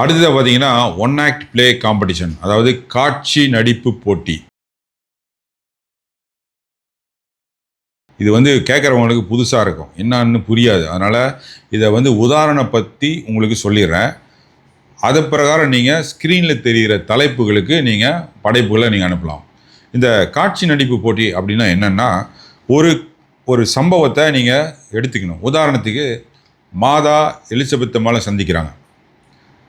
அடுத்ததாக பார்த்தீங்கன்னா one act play competition அதாவது காட்சி நடிப்பு போட்டி. இது வந்து கேட்குறவங்களுக்கு புதுசாக இருக்கும். என்னன்னு புரியாது. அதனால் இதை வந்து உதாரணம் பற்றி உங்களுக்கு சொல்லிடுறேன். அது பிரகாரம் நீங்கள் ஸ்க்ரீனில் தெரிகிற தலைப்புகளுக்கு நீங்கள் படைப்புகளை நீங்கள் அனுப்பலாம். இந்த காட்சி நடிப்பு போட்டி அப்படின்னா என்னென்னா ஒரு ஒரு சம்பவத்தை நீங்கள் எடுத்துக்கணும். உதாரணத்துக்கு மாதா எலிசபெத் சந்திக்கிறாங்க.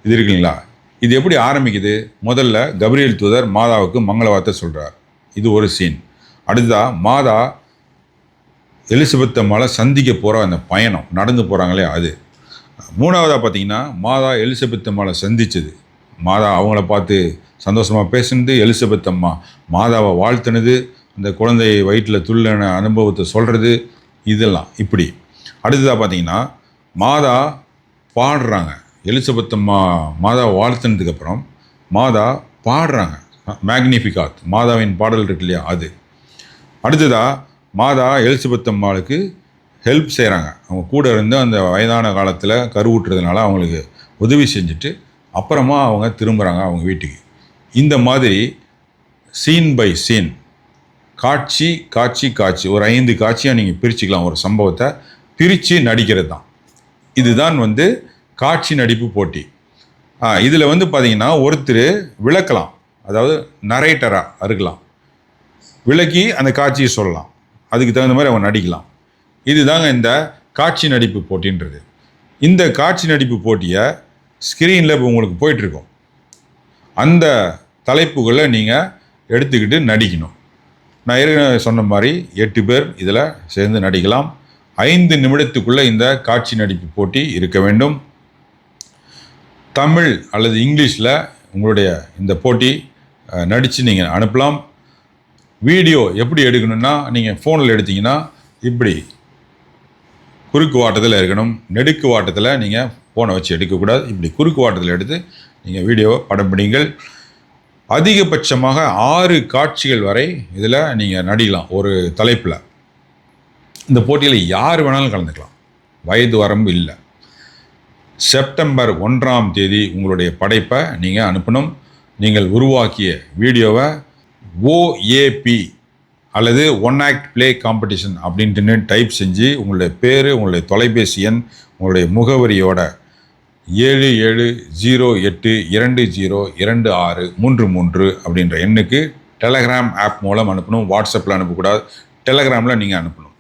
இது இருக்குங்களா? இது எப்படி ஆரம்பிக்குது? முதல்ல கபிரியல் தூதர் மாதாவுக்கு மங்கள வார்த்தை சொல்கிறார் இது ஒரு சீன் அடுத்ததாக மாதா எலிசபெத் அம்மாவை சந்திக்க போகிற அந்த பயணம். நடந்து போகிறாங்களே அது. மூணாவதாக பார்த்தீங்கன்னா மாதா எலிசபெத் அம்மாவை சந்தித்தது மாதா அவங்கள பார்த்து சந்தோஷமாக பேசுனது எலிசபெத் அம்மா மாதாவை வாழ்த்துனது அந்த குழந்தையை வயிற்றில் துள்ளன அனுபவத்தை சொல்கிறது இதெல்லாம். இப்படி. அடுத்ததாக பார்த்தீங்கன்னா மாதா பாடுறாங்க. எலிசபெத் அம்மா மாதாவை வாழ்த்துனதுக்கப்புறம் மாதா பாடுறாங்க. மேக்னிஃபிகாத் மாதாவின் பாடல் இருக்கு இல்லையா? அது. அடுத்ததாக மாதா எலிசபெத் அம்மாளுக்கு ஹெல்ப் செய்கிறாங்க அவங்க கூட இருந்து அந்த வயதான காலத்தில் கருவுட்டுறதுனால அவங்களுக்கு உதவி செஞ்சுட்டு அப்புறமா அவங்க திரும்புகிறாங்க அவங்க வீட்டுக்கு. இந்த மாதிரி சீன் பை சீன் காட்சி காட்சி காட்சி ஒரு ஐந்து காட்சியாக நீங்கள் பிரிச்சுக்கலாம். ஒரு சம்பவத்தை பிரித்து நடிக்கிறது தான் இதுதான் வந்து காட்சி நடிப்பு போட்டி. இதில் வந்து பார்த்தீங்கன்னா ஒருத்தர் விளக்கலாம். அதாவது நரேட்டராக இருக்கலாம் விளக்கி அந்த காட்சியை சொல்லலாம். அதுக்கு தகுந்த மாதிரி அவன் நடிக்கலாம். இதுதாங்க இந்த காட்சி நடிப்பு போட்டின்றது. இந்த காட்சி நடிப்பு போட்டியை ஸ்க்ரீனில் இப்போ உங்களுக்கு போயிட்டுருக்கோம். அந்த தலைப்புகளை நீங்கள் எடுத்துக்கிட்டு நடிக்கணும். நான் ஏற்கனவே சொன்ன மாதிரி எட்டு பேர் இதில் சேர்ந்து நடிக்கலாம். ஐந்து நிமிடத்துக்குள்ளே இந்த காட்சி நடிப்பு போட்டி இருக்க வேண்டும். தமிழ் அல்லது இங்கிலீஷில் உங்களுடைய இந்த போட்டி நடித்து நீங்கள் அனுப்பலாம். வீடியோ எப்படி எடுக்கணும்னா நீங்கள் ஃபோனில் எடுத்தீங்கன்னா இப்படி குறுக்கு வாட்டத்தில் இருக்கணும். நெடுக்கு வாட்டத்தில் நீங்கள் ஃபோனை வச்சு எடுக்கக்கூடாது இப்படி குறுக்கு வாட்டத்தில் எடுத்து நீங்கள் வீடியோவை படம் பிடிங்கள். அதிகபட்சமாக ஆறு காட்சிகள் வரை இதில் நீங்கள் நடிக்கலாம் ஒரு தலைப்பில். இந்த போட்டியில் யார் வேணாலும் கலந்துக்கலாம். வயது வரம்பு இல்லை. செப்டம்பர் ஒன்றாம் தேதி உங்களுடைய படைப்பை நீங்கள் அனுப்பணும். நீங்கள் உருவாக்கிய வீடியோவை ஓஏபி அல்லது ஒன் ஆக்ட் ப்ளே காம்படிஷன் அப்படின்ட்டு டைப் செஞ்சு உங்களுடைய பேர் உங்களுடைய தொலைபேசி எண் உங்களுடைய முகவரியோட ஏழு ஏழு ஜீரோ எட்டு இரண்டு ஜீரோ இரண்டு ஆறு மூன்று மூன்று அப்படின்ற எண்ணுக்கு டெலகிராம் ஆப் மூலம் அனுப்பணும். வாட்ஸ்அப்பில் அனுப்பக்கூடாது. டெலகிராமில் நீங்கள் அனுப்பணும்.